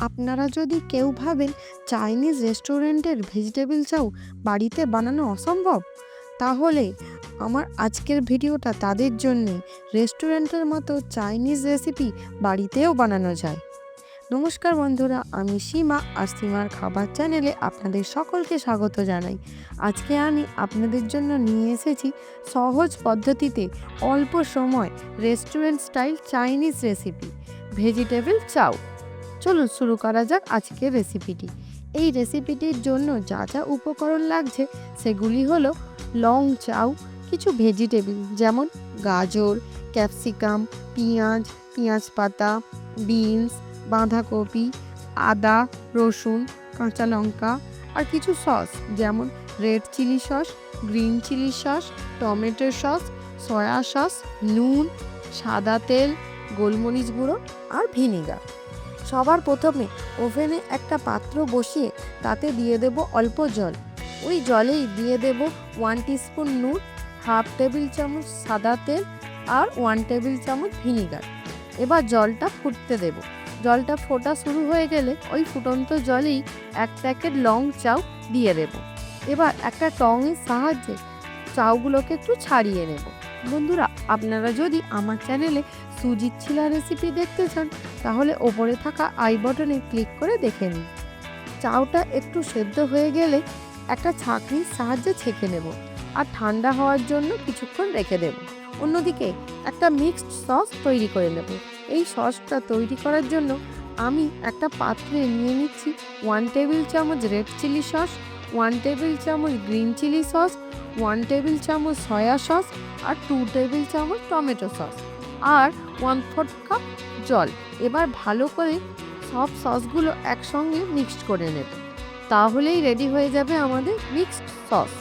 আপনারা যদি কেউ ভাবেন চাইনিজ রেস্টুরেন্টের ভেজিটেবিল চাউ বাড়িতে বানানো অসম্ভব, তাহলে আমার আজকের ভিডিওটা তাদের জন্যে রেস্টুরেন্টের মতো চাইনিজ রেসিপি বাড়িতেও বানানো যায়। নমস্কার বন্ধুরা, আমি সীমা আর সীমার খাবার চ্যানেলে আপনাদের সকলকে স্বাগত জানাই। আজকে আমি আপনাদের জন্য নিয়ে এসেছি সহজ পদ্ধতিতে অল্প সময় restaurant style Chinese recipe, vegetable chow চলুন শুরু করা যাক আজকের রেসিপিটি এই রেসিপিটির জন্য যা যা উপকরণ লাগছে, সেগুলি হলো লং চাউ, কিছু ভেজিটেবল যেমন গাজর ক্যাপসিকাম পেঁয়াজ পেঁয়াজ পাতা বিনস বাঁধাকপি, আদা, রসুন, কাঁচা লঙ্কা আর কিছু সস যেমন red chilli sauce green chilli sauce tomato sauce soya sauce নুন, সাদা তেল, গোলমরিচ গুঁড়ো আর ভিনিগার সবার প্রথমে ওভেনে একটা পাত্র বসিয়ে তাতে দিয়ে দেব অল্প জল। ওই জলেই দিয়ে দেব ওয়ান টিস্পুন নুন হাফ টেবিল চামচ সাদা তেল আর ওয়ান টেবিল চামচ ভিনিগার এবার জলটা ফুটতে দেব। জলটা ফোটা শুরু হয়ে গেলে ওই ফুটন্ত জলেই এক প্যাকেট লং চাউ দিয়ে দেব। এবার একটা টঙের সাহায্যে চাউগুলোকে একটু ছাড়িয়ে নেব। বন্ধুরা, আপনারা যদি আমার চ্যানেলে সুজির ছিলা রেসিপি দেখতে চান, তাহলে ওপরে থাকা আই বটনে ক্লিক করে দেখে নিন। চাউটা একটু সেদ্ধ হয়ে গেলে একটা ছাঁকনির সাহায্যে ছেঁকে নেব আর ঠান্ডা হওয়ার জন্য কিছুক্ষণ রেখে দেব। অন্যদিকে একটা মিক্সড সস তৈরি করে নেব। এই সসটা তৈরি করার জন্য আমি একটা পাত্রে নিয়ে নিচ্ছি ওয়ান টেবিল চামচ red chilli sauce one table চামচ green chilli sauce one table চামচ সয়া সস আর টু টেবিল চামচ টমেটো সস আর ওয়ান ফোর্থ কাপ জল। এবার ভালো করে সব সসগুলো একসঙ্গে মিক্সড করে নেব। তাহলেই রেডি হয়ে যাবে আমাদের মিক্সড সস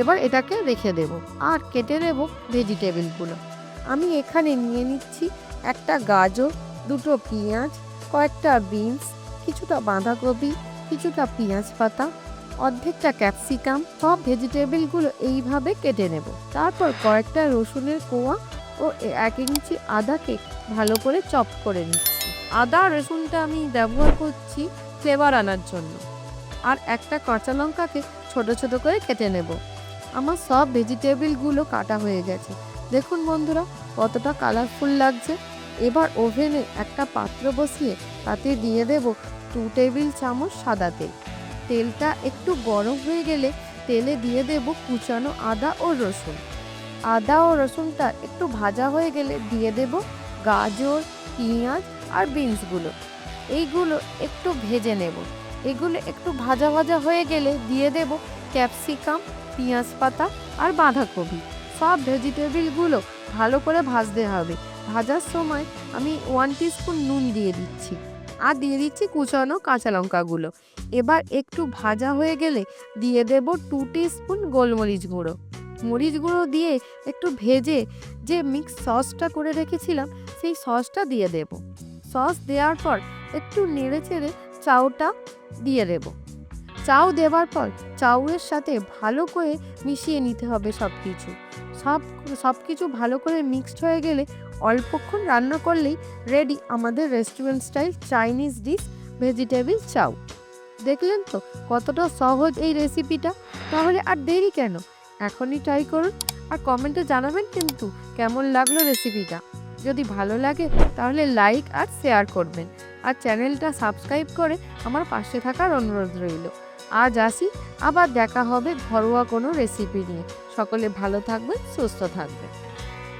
এবার এটাকে রেখে দেব আর কেটে নেব ভেজিটেবিলগুলো আমি এখানে নিয়ে নিচ্ছি একটা গাজর, দুটো পেঁয়াজ, কয়েকটা বিনস কিছুটা বাঁধাকপি, কিছুটা পেঁয়াজ পাতা অর্ধেকটা ক্যাপসিকাম, সব ভেজিটেবলগুলো এইভাবে কেটে নেব। তারপর কয়েকটা রসুনের কোয়া ও এক ইঞ্চি আদাকে ভালো করে চপ করে নিচ্ছি। আদা রসুনটা আমি ব্যবহার করছি ফ্লেভার আনার জন্য। আর একটা কাঁচা লঙ্কাকে ছোট ছোট করে কেটে নেব। আমার সব ভেজিটেবলগুলো কাটা হয়ে গেছে। দেখুন বন্ধুরা, কতটা কালারফুল লাগছে। এবার ওভেনে একটা পাত্র বসিয়ে তাতে দিয়ে দেব টু টেবিল চামচ সাদা তেল। তেলটা একটু গরম হয়ে গেলে তেলে দিয়ে দেব কুচানো আদা ও রসুন। আদা ও রসুনটা একটু ভাজা হয়ে গেলে দিয়ে দেব গাজর, পেঁয়াজ আর বিনসগুলো। এইগুলো একটু ভেজে নেব। এগুলো একটু ভাজা ভাজা হয়ে গেলে দিয়ে দেব ক্যাপসিকাম, পেঁয়াজ পাতা আর বাঁধাকপি। সব ভেজিটেবিলগুলো ভালো করে ভাজতে হবে। ভাজার সময় আমি ওয়ান টিস্পুন নুন দিয়ে দিচ্ছি। আর দিয়ে দিচ্ছি কুচানো কাঁচা লঙ্কাগুলো। এবার একটু ভাজা হয়ে গেলে দিয়ে দেব টু স্পুন গোলমরিচ গুঁড়ো। মরিচ গুঁড়ো দিয়ে একটু ভেজে যে মিক্স সসটা করে রেখেছিলাম, সেই সসটা দিয়ে দেব। সস দেওয়ার পর একটু নেড়ে চেড়ে চাউটা দিয়ে দেব। চাউ দেওয়ার পর চাউয়ের সাথে ভালো করে মিশিয়ে নিতে হবে সব কিছু সব সব কিছু ভালো করে মিক্সড হয়ে গেলে অল্পক্ষণ রান্না করলেই রেডি আমাদের restaurant style Chinese dish vegetable chow. দেখলেন তো কতটা সহজ এই রেসিপিটা তাহলে আর দেরি কেন? এখনই ট্রাই করুন আর কমেন্টে জানাবেন কিন্তু কেমন লাগল রেসিপিটা যদি ভালো লাগে তাহলে লাইক আর শেয়ার করবেন। আর চ্যানেলটা সাবস্ক্রাইব করে আমার পাশে থাকার অনুরোধ রইল। আজ আসি, আবার দেখা হবে ঘরোয়া কোনো রেসিপি নিয়ে। সকলে ভালো থাকবেন, সুস্থ থাকবেন।